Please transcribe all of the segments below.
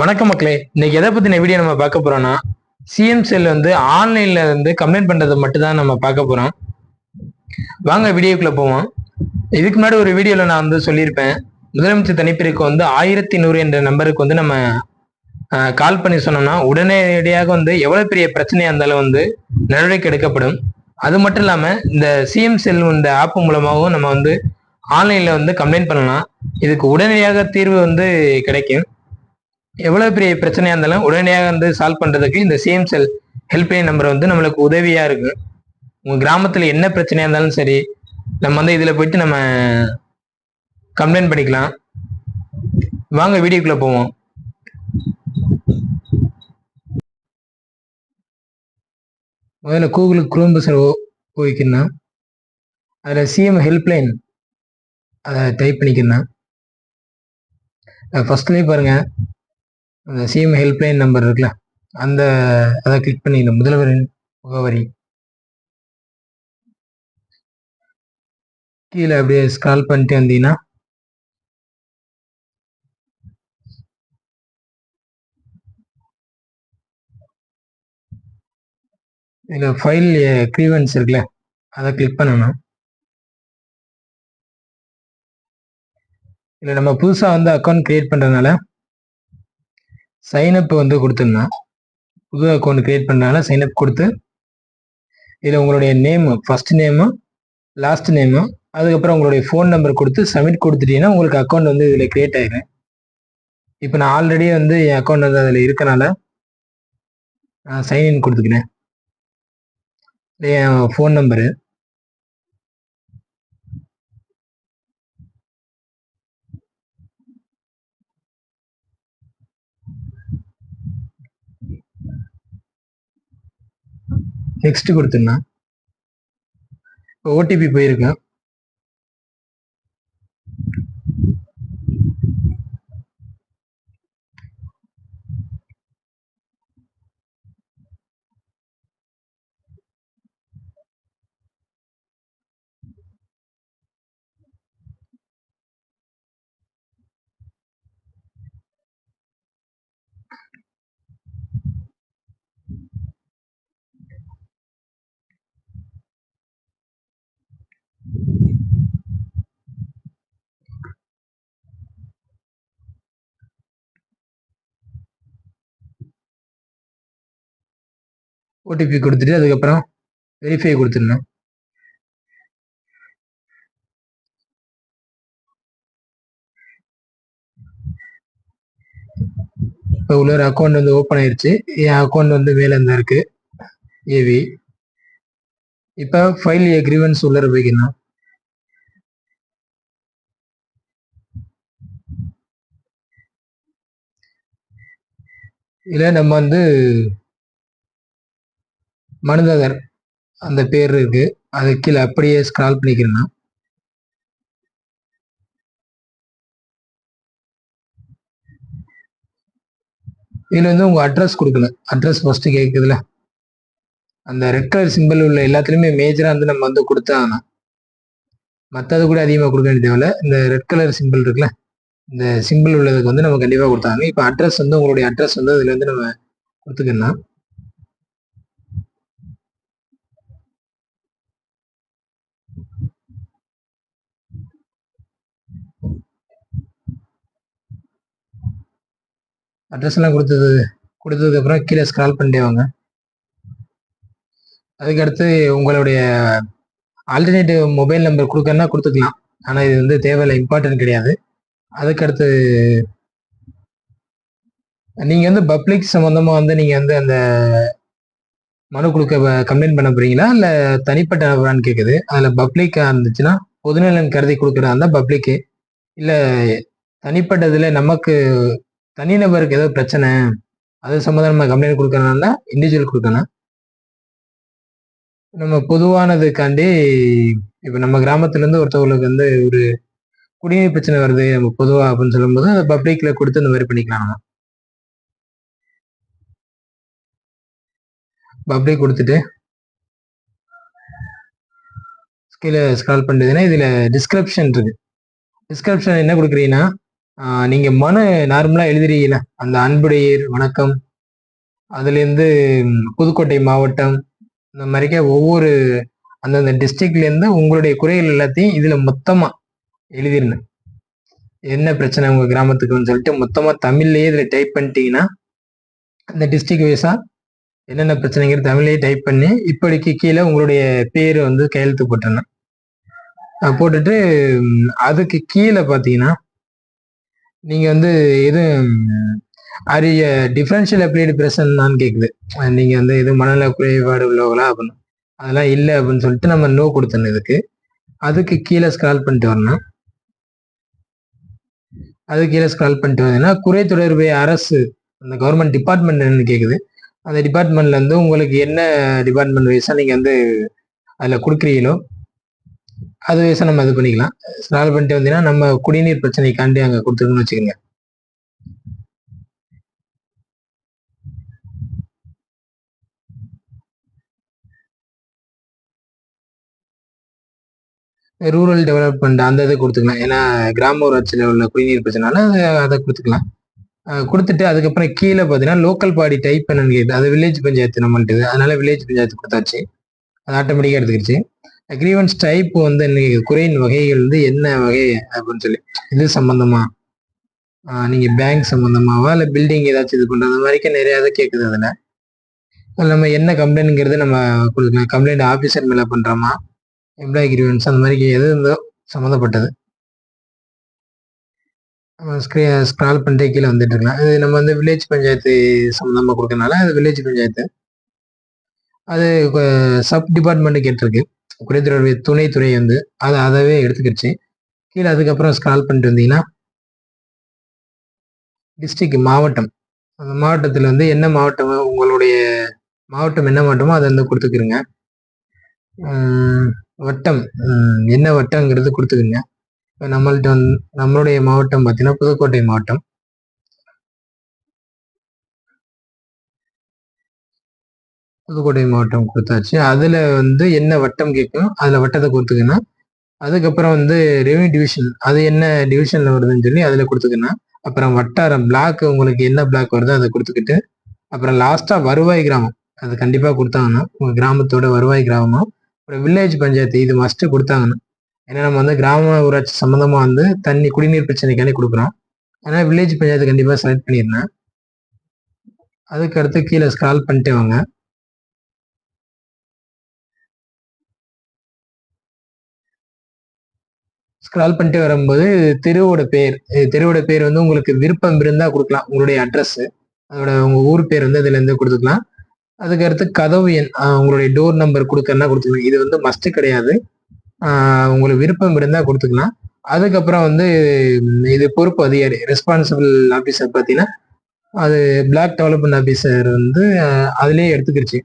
வணக்கம் மக்களே. இன்னைக்கு எதை பத்தின வீடியோ நம்ம பார்க்க போறோம்னா சிஎம் செல் வந்து ஆன்லைன்ல வந்து கம்ப்ளைண்ட் பண்றது மட்டும்தான் நம்ம பார்க்க போறோம். வாங்க வீடியோக்குள்ள போவோம். இதுக்கு முன்னாடி ஒரு வீடியோல நான் வந்து சொல்லியிருப்பேன். முதலமைச்சர் தனிப்பிரிவுக்கு வந்து ஆயிரத்தி நூறு என்ற நம்பருக்கு வந்து நம்ம கால் பண்ணி சொன்னோம்னா உடனடியாக வந்து எவ்வளவு பெரிய பிரச்சனையா இருந்தாலும் வந்து நடவடிக்கை எடுக்கப்படும். அது மட்டும் இல்லாம இந்த சிஎம் செல் இந்த ஆப் மூலமாகவும் நம்ம வந்து ஆன்லைன்ல வந்து கம்ப்ளைண்ட் பண்ணலாம். இதுக்கு உடனடியாக தீர்வு வந்து கிடைக்கும். எவ்வளவு பெரிய பிரச்சனையா இருந்தாலும் உடனடியாக வந்து சால்வ் பண்றதுக்கு இந்த சிஎம் செல் ஹெல்ப்லைன் நம்பர் வந்து நம்மளுக்கு உதவியா இருக்கும். உங்க கிராமத்துல என்ன பிரச்சனையா இருந்தாலும் சரி நம்ம வந்து இதுல போயிட்டு நம்ம கம்ப்ளைண்ட் பண்ணிக்கலாம். வாங்க வீடியோக்குள்ள போவோம். முதல்ல கூகுளுக்கு குரோம் பசர் போய்க்கணும் அதில் சிஎம் ஹெல்ப்லைன் அதை டைப் பண்ணிக்கிறேன் ஃபஸ்ட்லேயே பாருங்கள் அந்த சிஎம் ஹெல்ப்லைன் நம்பர் இருக்குல்ல அந்த அதை கிளிக் பண்ணிக்கணும். முதல்வரின் முகவரி. கீழே அப்படியே ஸ்க்ரால் பண்ணிட்டு வந்தீங்கன்னா இதில் ஃபைல் க்ரீவன்ஸ் இருக்குல்ல அதை கிளிக் பண்ணணும். இல்லை நம்ம புதுசாக வந்து அக்கௌண்ட் க்ரியேட் பண்ணுறதுனால சைனப் வந்து கொடுத்துருந்தோம் புது அக்கௌண்ட் க்ரியேட் பண்ணுறதுனால சைனப் கொடுத்து இதில் உங்களுடைய name first name last name அதுக்கப்புறம் உங்களுடைய ஃபோன் நம்பர் கொடுத்து சப்மிட் கொடுத்துட்டீங்கன்னா உங்களுக்கு அக்கௌண்ட் வந்து இதில் க்ரியேட் ஆகிடும் இப்போ நான் ஆல்ரெடி வந்து என் அக்கௌண்ட் வந்து அதில் இருக்கனால நான் சைன்இன் கொடுத்துக்கிறேன். என் ஃபோன் நம்பரு நெக்ஸ்ட் கொடுத்துருந்தேன் இப்போ ஓடிபி போயிருக்கேன். ஓடிபி கொடுத்துட்டு அதுக்கப்புறம் வெரிஃபை கொடுத்துருந்தேன் இப்போ உள்ள ஒரு அக்கௌண்ட் வந்து ஓப்பன் ஆயிருச்சு. என் அக்கௌண்ட் வந்து மேலே இருந்தா இருக்கு. ஏவி இப்போ ஃபைல் எக்ரிவன்ஸ் உள்ளர போய்க்கணும். இதில் நம்ம வந்து மனுதாதர் அந்த பேர் இருக்கு. அது கீழே அப்படியே ஸ்க்ரால் பண்ணிக்கிறேன்னா. இதில் வந்து உங்கள் அட்ரஸ் கொடுக்கணும் அட்ரஸ் ஃபஸ்ட்டு கேட்குதுல அந்த ரெட் கலர் சிம்பிள் உள்ள எல்லாத்துலேயுமே மேஜராக வந்து நம்ம வந்து கொடுத்தாங்கன்னா மற்றது கூட அதிகமாக கொடுக்க வேண்டிய தேவையில்ல. இந்த ரெட் கலர் சிம்பிள் இருக்குல்ல இந்த சிம்பிள் உள்ளதுக்கு வந்து நம்ம கண்டிப்பாக கொடுத்தாங்க இப்போ அட்ரஸ் வந்து உங்களுடைய அட்ரஸ் வந்து இதில் வந்து நம்ம கொடுத்துக்கலாம் அட்ரஸ் எல்லாம் கொடுத்தது கொடுத்ததுக்கு அப்புறம் கீழே ஸ்க்ரால் பண்ணிட்டே வாங்க. அதுக்கடுத்து உங்களுடைய ஆல்டர்னேட்டிவ் மொபைல் நம்பர் கொடுக்கறனா கொடுத்துக்கலாம். ஆனால் இது வந்து தேவையில்லை இம்பார்ட்டன்ட் கிடையாது. அதுக்கடுத்து நீங்கள் வந்து பப்ளிக் சம்மந்தமாக வந்து நீங்கள் வந்து அந்த மனு கொடுக்க கம்ப்ளைண்ட் பண்ண போறீங்களா? இல்லை தனிப்பட்ட நபரான்னு கேட்குது அதில் பப்ளிக்காக இருந்துச்சுன்னா பொதுநலன் கருதி கொடுக்குறதா இருந்தால் பப்ளிக்கு இல்லை தனிப்பட்டதில் நமக்கு தனிநபருக்கு ஏதோ பிரச்சனை அது சம்மந்தமா கம்ப்ளைண்ட் கொடுக்கறனால இண்டிவிஜுவல் கொடுக்கணும். நம்ம பொதுவானதுக்காண்டி இப்போ நம்ம கிராமத்துலேருந்து ஒருத்தவங்களுக்கு வந்து ஒரு குடிநீர் பிரச்சனை வருது நம்ம பொதுவா அப்படின்னு சொல்லும்போது அதை பப்ளிக்ல கொடுத்து இந்த மாதிரி பண்ணிக்கலாம் நம்ம. பப்ளிக் கொடுத்துட்டு கீழே ஸ்க்ரால் பண்ணுறதுன்னா இதில் டிஸ்கிரிப்ஷன் இருக்கு. டிஸ்கிரிப்ஷன் என்ன கொடுக்குறீங்கன்னா நீங்க மனு நார்மலா எழுதுறீங்கள அந்த அன்புடையீர் வணக்கம். அதுலேருந்து புதுக்கோட்டை மாவட்டம் இந்த மாதிரிக்க ஒவ்வொரு அந்தந்த டிஸ்ட்ரிக்ட்லேருந்து உங்களுடைய குறைகள் எல்லாத்தையும் இதில் மொத்தமாக எழுதிருந்தேன் என்ன பிரச்சனை உங்கள் கிராமத்துக்குன்னு சொல்லிட்டு மொத்தமாக தமிழ்லேயே இதில் டைப் பண்ணிட்டீங்கன்னா அந்த டிஸ்ட்ரிக்ட் வைஸாக என்னென்ன பிரச்சனைங்கிற தமிழ்லேயே டைப் பண்ணி இப்படிக்கு கீழே உங்களுடைய பேர் வந்து கையெழுத்து போட்டுருந்தேன் போட்டுட்டு அதுக்கு கீழே பார்த்தீங்கன்னா நீங்க வந்து இது அரிய டிஃபரன்ஷியல் அப்ளைடு பிரசன்னான்னு கேட்குது நீங்க வந்து இது மனநல குறைபாடு உள்ளவங்களா அப்படின்னு. அதெல்லாம் இல்லை அப்படின்னு சொல்லிட்டு நம்ம நோ கொடுத்தோம் இதுக்கு. அதுக்கு கீழே ஸ்க்ரால் பண்ணிட்டு வரணும். அது கீழே ஸ்க்ரால் பண்ணிட்டு வந்தீங்கன்னா குறை தொடர்பு அரசு அந்த கவர்மெண்ட் டிபார்ட்மெண்ட் கேட்குது அந்த டிபார்ட்மெண்ட்ல இருந்து உங்களுக்கு என்ன டிபார்ட்மெண்ட் வைஸா நீங்க வந்து அதில் கொடுக்குறீங்களோ அது வைஸா நம்ம இது பண்ணிக்கலாம். ஸ்க்ரால் பண்ணிட்டு வந்தீங்கன்னா நம்ம குடிநீர் பிரச்சனைக்காண்டி அங்கே கொடுத்துருக்கோம்னு வச்சுக்கோங்க. ரூரல் டெவலப்மெண்ட் அந்த இதை கொடுத்துக்கலாம். ஏன்னா கிராம ஊராட்சியில் உள்ள குடிநீர் பிரச்சனால அதை கொடுத்துக்கலாம். கொடுத்துட்டு அதுக்கப்புறம் கீழே பார்த்தீங்கன்னா லோக்கல் பாடி டைப் என்னன்னு கேட்டு அது வில்லேஜ் பஞ்சாயத்து நம்மள்ட்டு அதனால வில்லேஜ் பஞ்சாயத்து கொடுத்தாச்சு. அது ஆட்டோமேட்டிக்காக எடுத்துக்கிடுச்சு அக்ரிமெண்ட்ஸ் டைப் வந்து இன்னைக்கு குறையின் வகைகள் வந்து என்ன வகை அப்படின்னு சொல்லி இது சம்பந்தமா? நீங்க பேங்க் சம்பந்தமாவா? இல்லை பில்டிங் ஏதாச்சும் இது பண்றது அந்த மாதிரிக்கு நிறைய இதை கேட்குது அதில். நம்ம என்ன கம்ப்ளைண்ட்ங்கிறது நம்ம கொடுக்கலாம். கம்ப்ளைண்ட் ஆஃபீஸர் மேலே பண்ணுறோமா எம்ப்ளாயி கிரிவன்ஸ் அந்த மாதிரி எது இருந்தோ சம்மந்தப்பட்டது. ஸ்க்ரீ ஸ்க்ரால் பண்ணிட்டே கீழே வந்துட்டு இருக்கலாம். இது நம்ம வந்து வில்லேஜ் பஞ்சாயத்து சம்மந்தமாக கொடுக்கறனால அது வில்லேஜ் பஞ்சாயத்து. அது சப் டிபார்ட்மெண்ட்டு கேட்டிருக்கு. குறைத்துறை துணைத்துறை வந்து அதை அதவே எடுத்துக்கிடுச்சு. கீழே அதுக்கப்புறம் ஸ்க்ரால் பண்ணிட்டு வந்தீங்கன்னா டிஸ்ட்ரிக் மாவட்டம். அந்த மாவட்டத்தில் வந்து என்ன மாவட்டம் உங்களுடைய மாவட்டம் என்ன மாவட்டமோ அதை வந்து கொடுத்துக்கிறங்க வட்டம் என்ன வட்டங்கிறது கொடுத்துக்குங்க. இப்போ நம்மள்ட்ட வந்து நம்மளுடைய மாவட்டம் பார்த்தீங்கன்னா புதுக்கோட்டை மாவட்டம். புதுக்கோட்டை மாவட்டம் கொடுத்தாச்சு. அதில் வந்து என்ன வட்டம் கேட்கும் அதில் வட்டத்தை கொடுத்துக்கணும் அதுக்கப்புறம் வந்து ரெவன்யூ டிவிஷன் அது என்ன டிவிஷனில் வருதுன்னு சொல்லி அதில் கொடுத்துக்கணும் அப்புறம் வட்டாரம் பிளாக் உங்களுக்கு என்ன பிளாக் வருதோ அதை கொடுத்துக்கிட்டு அப்புறம் லாஸ்ட்டாக வருவாய் கிராமம். அது கண்டிப்பாக கொடுத்தாங்கன்னா உங்கள் கிராமத்தோட வருவாய் கிராமம். அப்புறம் வில்லேஜ் பஞ்சாயத்து இது மஸ்ட்டு கொடுத்தாங்கன்னா ஏன்னா நம்ம வந்து கிராம ஊராட்சி சம்மந்தமாக வந்து தண்ணி குடிநீர் பிரச்சனைக்காண்டி கொடுக்குறோம். ஆனால் வில்லேஜ் பஞ்சாயத்து கண்டிப்பாக செலக்ட் பண்ணியிருந்தேன் அதுக்கு அடுத்து கீழே ஸ்க்ரால் பண்ணிட்டு வாங்க. ஸ்க்ரால் பண்ணிட்டு வரும்போது தெருவோட பேர் தெருவோட பேர் வந்து உங்களுக்கு விருப்பம் இருந்தால் கொடுக்கலாம். உங்களுடைய அட்ரஸ் அதோட உங்கள் ஊர் பேர் வந்து அதுலேருந்து கொடுத்துக்கலாம். அதுக்கடுத்து கதவு எண் உங்களுடைய டோர் நம்பர் கொடுக்கறனா கொடுத்துக்கலாம். இது வந்து மஸ்ட்டு கிடையாது. உங்களுக்கு விருப்பம் இருந்தால் கொடுத்துக்கலாம். அதுக்கப்புறம் வந்து இது பொறுப்பு அதிகாரி ரெஸ்பான்சிபிள் ஆஃபீஸர் பார்த்தீங்கன்னா அது பிளாக் டெவலப்மெண்ட் ஆஃபீஸர் வந்து அதுலேயே எடுத்துக்கிடுச்சு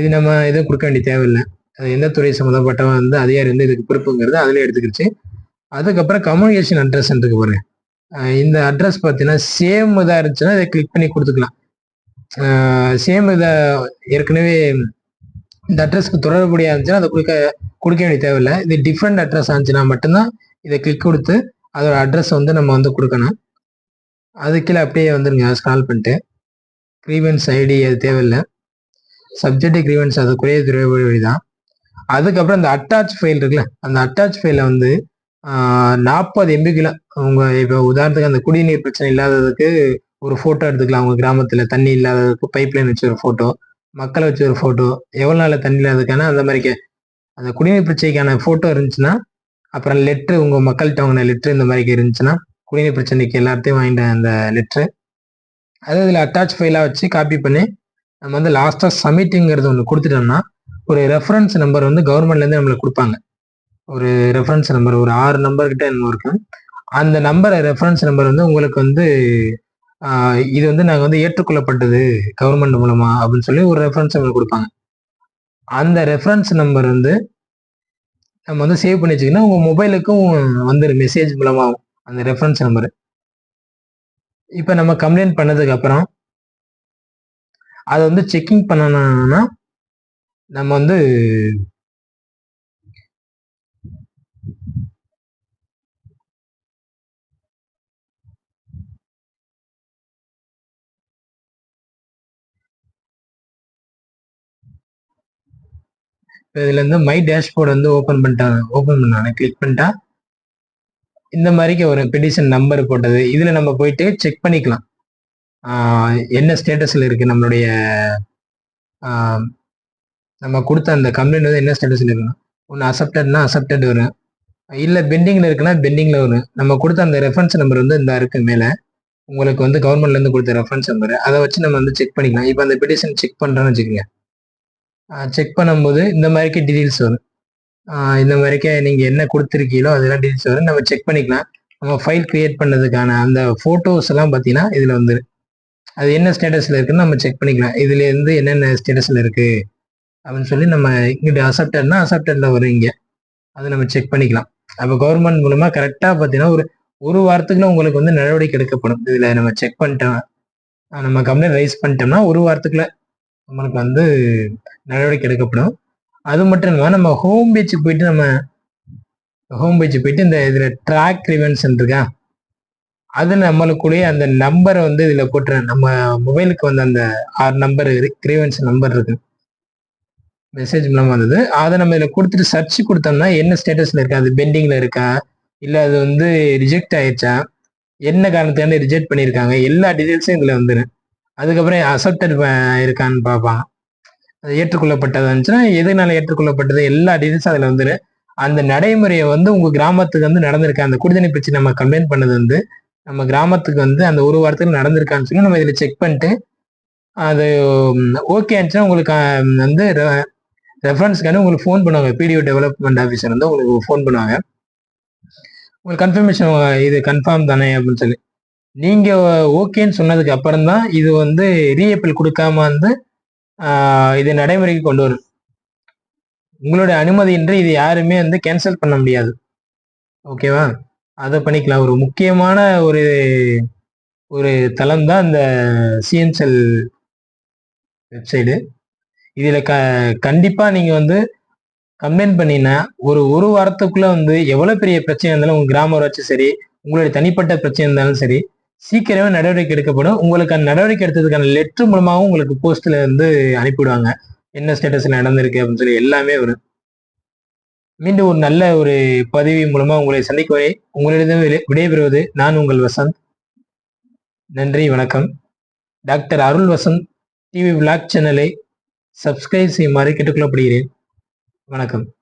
இது நம்ம எதுவும் கொடுக்க வேண்டிய தேவையில்லை. எந்த துறை சம்மந்தப்பட்டவன் வந்து அதிகாரி வந்து இதுக்கு பொறுப்புங்கிறது அதுலேயே எடுத்துக்கிடுச்சு அதுக்கப்புறம் கம்யூனிகேஷன் அட்ரஸ் இருக்கு பாருங்க இந்த அட்ரஸ் பார்த்தீங்கன்னா சேம் இதாக இருந்துச்சுன்னா இதை கிளிக் பண்ணி கொடுத்துக்கலாம். சேம் இதை ஏற்கனவே இந்த அட்ரஸ்க்கு தொடர்புடைய இருந்துச்சுன்னா அதை கொடுக்க கொடுக்க வேண்டிய தேவையில்லை. இது டிஃப்ரெண்ட் அட்ரஸ் ஆச்சுன்னா மட்டும்தான் இதை கிளிக் கொடுத்து அதோட அட்ரஸ் வந்து நம்ம வந்து கொடுக்கணும் அது கீழே அப்படியே வந்துருங்க. ஸ்கால் பண்ணிட்டு. க்ரீவன்ஸ் ஐடி அது தேவையில்லை. சப்ஜெக்ட் க்ரீவன்ஸ் அது குறைய துறை தான் அதுக்கப்புறம் இந்த அட்டாச் ஃபைல் இருக்குல்ல அந்த அட்டாச் ஃபைல வந்து நாற்பது எம்பிக்குள்ள அவங்க இப்போ உதாரணத்துக்கு அந்த குடிநீர் பிரச்சனை இல்லாததுக்கு ஒரு ஃபோட்டோ எடுத்துக்கலாம். அவங்க கிராமத்தில் தண்ணி இல்லாததுக்கு பைப் லைன் வச்சு ஒரு ஃபோட்டோ மக்களை வச்சு ஒரு ஃபோட்டோ எவ்வளோ நாள் தண்ணி இல்லாததுக்கான அந்த மாதிரி அந்த குடிநீர் பிரச்சனைக்கான ஃபோட்டோ இருந்துச்சுன்னா அப்புறம் லெட்ரு உங்கள் மக்கள்கிட்ட வாங்கின லெட்ரு இந்த மாதிரி இருந்துச்சுன்னா குடிநீர் பிரச்சனைக்கு எல்லாத்தையும் வாங்கிட்ட அந்த லெட்ரு அது இதில் அட்டாச் ஃபைலாக வச்சு காப்பி பண்ணி நம்ம வந்து லாஸ்ட்டாக சமிட்டிங்கிறது ஒன்று கொடுத்துட்டோம்னா ஒரு ரெஃபரன்ஸ் நம்பர் வந்து கவர்மெண்ட்லேருந்து நம்மளுக்கு கொடுப்பாங்க. ஒரு ரெஃபரன்ஸ் நம்பர் ஒரு ஆறு நம்பர் கிட்ட என்ன இருக்கும் அந்த நம்பரை ரெஃபரன்ஸ் நம்பர் வந்து உங்களுக்கு வந்து இது வந்து நாங்கள் வந்து ஏற்றுக்கொள்ளப்பட்டது கவர்மெண்ட் மூலமா அப்படின்னு சொல்லி ஒரு ரெஃபரன்ஸ் நம்பர் கொடுப்பாங்க. அந்த ரெஃபரன்ஸ் நம்பர் வந்து நம்ம வந்து சேவ் பண்ணி வச்சுக்கணும் உங்கள் மொபைலுக்கும் வந்துடும் மெசேஜ் மூலமாகவும் அந்த ரெஃபரன்ஸ் நம்பர் இப்போ நம்ம கம்ப்ளைண்ட் பண்ணதுக்கு அப்புறம் அதை வந்து செக்கிங் பண்ணணும்னா நம்ம வந்து இதுல இருந்து மை டேஷ்போர்ட் வந்து ஓப்பன் பண்ணிட்டாங்க ஓப்பன் பண்ணாங்க கிளிக் பண்ணிட்டா இந்த மாதிரிக்கு ஒரு பெடிஷன் நம்பர் போட்டது. இதுல நம்ம போயிட்டு செக் பண்ணிக்கலாம். என்ன ஸ்டேட்டஸ்ல இருக்கு நம்மளுடைய நம்ம கொடுத்த அந்த கம்ப்ளைண்ட் வந்து என்ன ஸ்டேட்டஸில் இருக்கணும் ஒன்று அசப்டட்னா அசப்டட் வரும். இல்லை பெண்டிங்கில் இருக்குன்னா பெண்டிங்கில் வரும். நம்ம கொடுத்த அந்த ரெஃபரன்ஸ் நம்பர் வந்து இந்த இருக்கு மேலே உங்களுக்கு வந்து கவர்மெண்ட்லேருந்து கொடுத்த ரெஃபரன்ஸ் நம்பர் அதை வச்சு நம்ம வந்து செக் பண்ணிக்கலாம். இப்போ அந்த பெட்டிஷன் செக் பண்ணுறோன்னு வச்சுக்கோங்க. செக் பண்ணும்போது இந்த மாதிரிக்கே டீட்டெயில்ஸ் வரும். இந்த மாதிரிக்கே நீங்கள் என்ன கொடுத்துருக்கீங்களோ அதெல்லாம் டீட்டெயில்ஸ் வரும். நம்ம செக் பண்ணிக்கலாம். நம்ம ஃபைல் க்ரியேட் பண்ணதுக்கான அந்த ஃபோட்டோஸ் எல்லாம் பார்த்தீங்கன்னா இதில் வந்துடும் அது என்ன ஸ்டேட்டஸில் இருக்குன்னு நம்ம செக் பண்ணிக்கலாம். இதுலேருந்து என்னென்ன ஸ்டேட்டஸில் இருக்குது அப்படின்னு சொல்லி நம்ம இங்கிட்ட அசப்டட்னா அசப்டட்ல வரும் இங்க. அதை நம்ம செக் பண்ணிக்கலாம். அப்போ கவர்மெண்ட் மூலமா கரெக்டா பார்த்தீங்கன்னா ஒரு ஒரு வாரத்துக்குள்ள உங்களுக்கு வந்து நடவடிக்கை எடுக்கப்படும். இதுல நம்ம செக் பண்ணிட்டோம். நம்ம கம்ப்ளைண்ட் ரைஸ் பண்ணிட்டோம்னா ஒரு வாரத்துக்குள்ள நம்மளுக்கு வந்து நடவடிக்கை எடுக்கப்படும். அது மட்டும் இல்லாமல் நம்ம ஹோம் பேஜுக்கு போயிட்டு நம்ம ஹோம் பேஜ் போயிட்டு இந்த இதுல ட்ராக் ரிவென்ஷன் இருக்கா? அது நம்மளுக்குள்ளேயே அந்த நம்பரை வந்து இதுல போட்டுறேன் நம்ம மொபைலுக்கு வந்து அந்த ஆறு நம்பர் கிரீவன்ஸ் நம்பர் இருக்கு. மெசேஜ் மூலமாக வந்தது. அதை நம்ம இதில் கொடுத்துட்டு சர்ச் கொடுத்தோம்னா என்ன ஸ்டேட்டஸில் இருக்கா? அது பெண்டிங்கில் இருக்கா? இல்லை அது வந்து ரிஜெக்ட் ஆயிடுச்சா? என்ன காரணத்துக்காண்டி ரிஜெக்ட் பண்ணியிருக்காங்க? எல்லா டீட்டெயில்ஸும் இதில் வந்துடும் அதுக்கப்புறம் அசப்டட் இருக்கான்னு பார்ப்பான். அது ஏற்றுக்கொள்ளப்பட்டதா இருந்துச்சுன்னா எதனால ஏற்றுக்கொள்ளப்பட்டது? எல்லா டீட்டெயில்ஸும் அதில் வந்துடும் அந்த நடைமுறையை வந்து உங்கள் கிராமத்துக்கு வந்து நடந்திருக்கா. அந்த குடிதண்ணி பிரச்சனை நம்ம கம்ப்ளைண்ட் பண்ணது வந்து நம்ம கிராமத்துக்கு வந்து அந்த ஒரு வாரத்துக்கு நடந்திருக்கான்னு சொல்லி நம்ம இதில் செக் பண்ணிட்டு அது ஓகே ஆச்சுன்னா உங்களுக்கு வந்து ரெஃபரன்ஸ்க்கான உங்களுக்கு ஃபோன் பண்ணுவாங்க. பிடிஓ டெவலப்மெண்ட் ஆஃபீஸர் வந்து உங்களுக்கு ஃபோன் பண்ணுவாங்க. உங்களுக்கு கன்ஃபர்மேஷன் இது கன்ஃபார்ம் தானே அப்படின்னு சொல்லி. நீங்கள் ஓகேன்னு சொன்னதுக்கு அப்புறம் தான் இது வந்து ரீஅப்பீல் கொடுக்காம வந்து இது நடைமுறைக்கு கொண்டு வரும். உங்களுடைய அனுமதியின்றி இது யாருமே வந்து கேன்சல் பண்ண முடியாது. ஓகேவா அதை பண்ணிக்கலாம். ஒரு முக்கியமான ஒரு ஒரு தளம் தான் இந்த சிஎன்செல் வெப்சைடு இதில் க கண்டிப்பாக நீங்கள் வந்து கம்ப்ளைண்ட் பண்ணினா ஒரு ஒரு வாரத்துக்குள்ளே வந்து எவ்வளோ பெரிய பிரச்சனை இருந்தாலும் உங்கள் கிராம வச்சு சரி உங்களுடைய தனிப்பட்ட பிரச்சனை இருந்தாலும் சரி சீக்கிரமே நடவடிக்கை எடுக்கப்படும். உங்களுக்கு அந்த நடவடிக்கை எடுத்ததுக்கான லெட்ரு மூலமாகவும் உங்களுக்கு போஸ்ட்டில் வந்து அனுப்பிவிடுவாங்க. என்ன ஸ்டேட்டஸில் நடந்திருக்கு அப்படின்னு சொல்லி எல்லாமே வரும். மீண்டும் ஒரு நல்ல ஒரு பதிவு மூலமாக உங்களை சந்திக்கும் வரை உங்களிடம் விடை- விடைபெறுவது நான் உங்கள் வசந்த். நன்றி வணக்கம். Doctor Arul Vasanth TV vlog சேனலை சப்ஸ்கிரைப் செய்யுமாறு கேட்டுக்கொள்ளப்படுகிறேன். வணக்கம்.